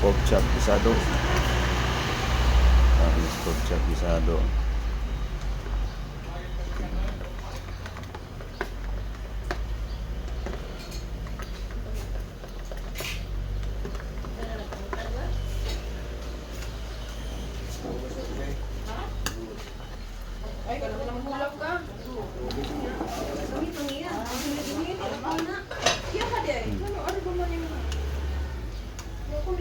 pork chop isado tapos pork chop isado Ay, wala naman hulak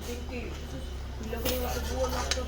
Ang tiki. Ilagay na ako buwan ako